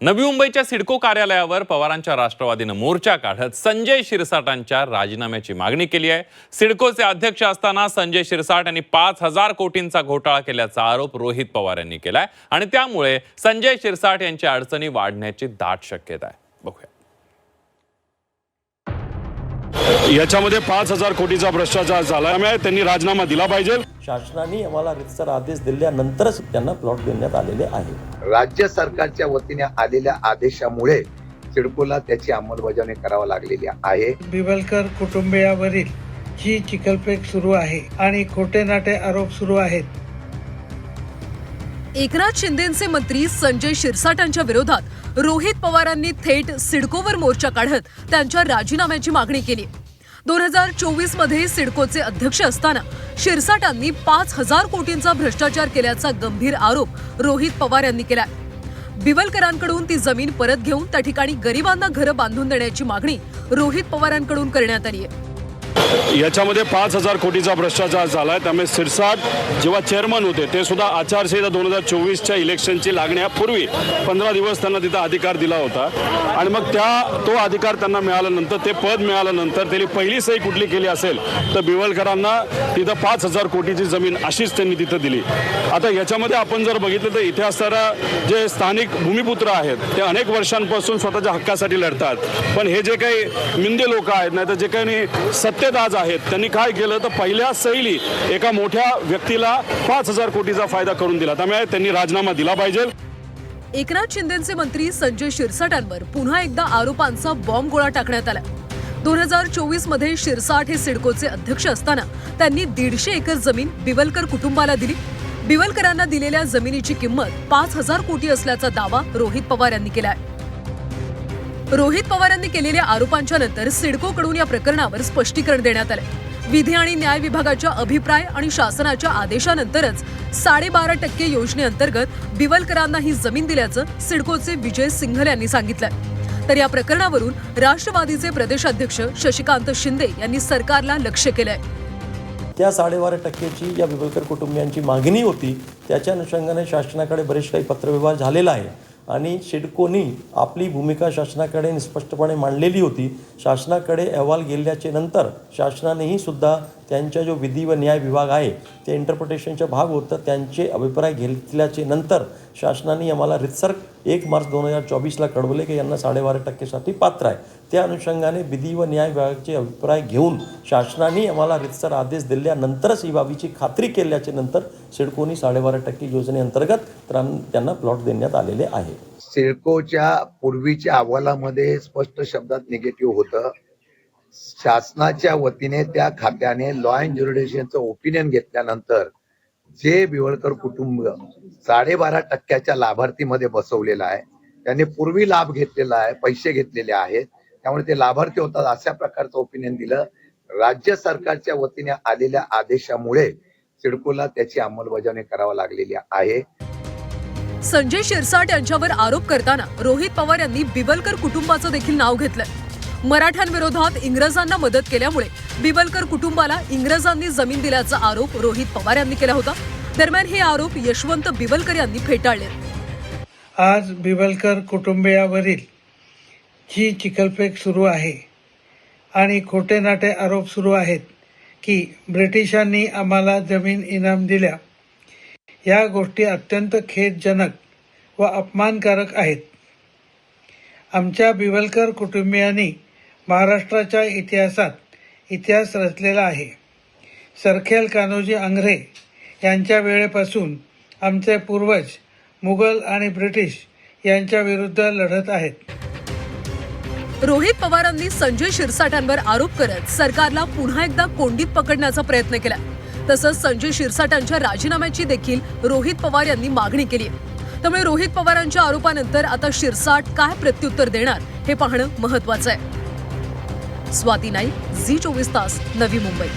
नवी मुंबईच्या सिडको कार्यालयावर पवारांच्या राष्ट्रवादीनं मोर्चा काढत संजय शिरसाटांच्या राजीनाम्याची मागणी केली आहे. सिडकोचे अध्यक्ष असताना संजय शिरसाट यांनी पाच हजार कोटींचा घोटाळा केल्याचा आरोप रोहित पवार यांनी केलाय. आणि त्यामुळे संजय शिरसाट यांच्या अडचणी वाढण्याची दाट शक्यता आहे. बघूया. याच्यामध्ये पाच हजार कोटीचा भ्रष्टाचार झाला त्यामुळे त्यांनी राजीनामा दिला पाहिजे. शासनाने आम्हाला रितसर आदेश दिल्यानंतरच त्यांना प्लॉट देण्यात आलेले आहे. राज्य सरकारच्या वतीने आलेल्या आदेशामुळे सिडकोला त्याची अंमलबजावणी करावी लागलेली आहे. बिवलकर कुटुंबियावरील जी चिखलफेक सुरू आहे आणि खोटे नाटे आरोप सुरू आहेत. एकनाथ शिंदेचे मंत्री संजय शिरसाटांच्या विरोधात रोहित पवारांनी थेट सिडकोवर मोर्चा काढत त्यांच्या राजीनाम्याची मागणी केली. दोन हजार चोवीसमध्ये सिडकोचे अध्यक्ष असताना शिरसाटांनी पाच हजार कोटींचा भ्रष्टाचार केल्याचा गंभीर आरोप रोहित पवार यांनी केला बिवलकरांकडून ती जमीन परत घेऊन त्या ठिकाणी गरिबांना घरं बांधून देण्याची मागणी रोहित पवारांकडून करण्यात आली आहे याच्यामध्ये पाच हजार कोटीचा भ्रष्टाचार झाला आहे त्यामुळे सिरसाट जेव्हा चेअरमन होते ते सुद्धा आचारसंहिता दोन हजार चोवीसच्या इलेक्शनची लागण्यापूर्वी पंधरा दिवस त्यांना तिथं अधिकार दिला होता. आणि मग त्या तो अधिकार त्यांना मिळाल्यानंतर ते पद मिळाल्यानंतर त्यांनी पहिली सही कुठली केली असेल तर बिवलकरांना तिथं पाच हजार कोटीची जमीन अशीच त्यांनी तिथं दिली. आता याच्यामध्ये आपण जर बघितलं तर इथे असणारा जे स्थानिक भूमिपुत्र आहेत ते अनेक वर्षांपासून स्वतःच्या हक्कासाठी लढतात. पण हे जे काही मिंदे लोक आहेत नाही तर जे काही आज आहेत. त्यांनी काय केलं? तर पहिल्या सैली एका मोठ्या व्यक्तीला पाच हजार कोटीचा फायदा करून दिला. त्यामुळे त्यांनी राजीनामा दिला पाहिजे. एकनाथ शिंदेचे मंत्री संजय शिरसाटांवर पुन्हा एकदा आरोपांचा बॉम्ब गोळा टाकण्यात आला. दोन हजार चोवीसमध्ये शिरसाट हे सिडकोचे अध्यक्ष असताना त्यांनी दीडशे एकर जमीन बिवलकर कुटुंबाला दिली. बिवलकरांना दिलेल्या जमिनीची किंमत पाच हजार कोटी असल्याचा दावा रोहित पवार यांनी केला आहे रोहित पवारांनी केलेल्या आरोपांच्या नंतर सिडकोकडून या प्रकरणावर स्पष्टीकरण देण्यात आले विधी आणि न्याय विभागाच्या अभिप्राय आणि शासनाच्या आदेशानंतरच साडेबारा टक्के योजनेअंतर्गत बिवलकरांना ही जमीन दिल्याचं सिडकोचे विजय सिंघल यांनी सांगितलंय. तर या प्रकरणावरून राष्ट्रवादीचे प्रदेशाध्यक्ष शशिकांत शिंदे यांनी सरकारला लक्ष्य केलंय. त्या साडेबारा टक्केची या बिबलकर कुटुंबियांची मागणी होती त्याच्या अनुषंगाने शासनाकडे बरेच काही पत्रव्यवहार झालेला आहे. आणि सिडकोनी आपली भूमिका शासनाकडे स्पष्टपणे मांडलेली होती. शासनाकडे अहवाल गेल्याचे नंतर शासनानेही सुद्धा त्यांच्या जो विधी व न्याय विभाग आहे ते इंटरप्रिटेशनचा भाग होतं त्यांचे अभिप्राय घेतल्याचे नंतर शासनाने आम्हाला रितसर एक मार्च दोन हजार चोवीसला कळवले की यांना साडेबारा टक्केसाठी पात्र आहे. त्या अनुषंगाने विधी व न्याय विभागाचे अभिप्राय घेऊन शासनाने आम्हाला रितसर आदेश दिल्यानंतरच ही बाबीची खात्री केल्याचे नंतर सिडकोनी साडेबारा टक्के योजनेअंतर्गत त्यांना प्लॉट देण्यात आलेले आहे. सिडकोच्या पूर्वीच्या अहवालामध्ये स्पष्ट शब्दात निगेटिव्ह होतं. शासनाच्या वतीने त्या खात्याने लॉ अँड ज्युरिडिशनचं ओपिनियन घेतल्यानंतर जे बिवळकर कुटुंब साडेबारा टक्क्याच्या लाभार्थीमध्ये बसवलेलं आहे त्यांनी पूर्वी लाभ घेतलेला आहे पैसे घेतलेले आहेत त्यामुळे ते लाभार्थी होतात अशा प्रकारचं ओपिनियन दिलं. राज्य सरकारच्या वतीने आलेल्या आदेशामुळे सिडकोला त्याची अंमलबजावणी करावी लागलेली आहे. संजय शिरसाट यांच्यावर आरोप करताना रोहित पवार यांनी बिवलकर कुटुंबाचं देखील नाव घेतलं मराठ्यांविरोधात इंग्रजांना मदत केल्यामुळे बिवलकर कुटुंबाला इंग्रजांनी जमीन दिल्याचा आरोप रोहित पवार यांनी केला होता. दरम्यान हे आरोप यशवंत बिवलकर यांनी फेटाळले. आज बिवलकर कुटुंबियावरील जी चिखलफेक सुरू आहे आणि खोटे नाटे आरोप सुरू आहेत की ब्रिटिशांनी आम्हाला जमीन इनाम दिल्या. या गोष्टी अत्यंत खेदजनक व अपमानकारक आहेत. आमच्या बिवलकर कुटुंबियांनी महाराष्ट्राच्या इतिहासात इतिहास रचलेला आहे. सरखेल कान्होजी आंग्रे यांच्या वेळेपासून आमचे पूर्वज मुघल आणि ब्रिटिश यांच्या विरुद्ध लढत आहेत. रोहित पवारांनी संजय शिरसाटांवर आरोप करत सरकारला पुन्हा एकदा कोंडीत पकडण्याचा प्रयत्न केला. तसंच संजय शिरसाटांच्या राजीनाम्याची देखील रोहित पवार यांनी मागणी केली. त्यामुळे रोहित पवारांच्या आरोपानंतर आता शिरसाट काय प्रत्युत्तर देणार हे पाहणं महत्वाचं आहे. स्वाती नाईक झी चोवीस तास नवी मुंबई.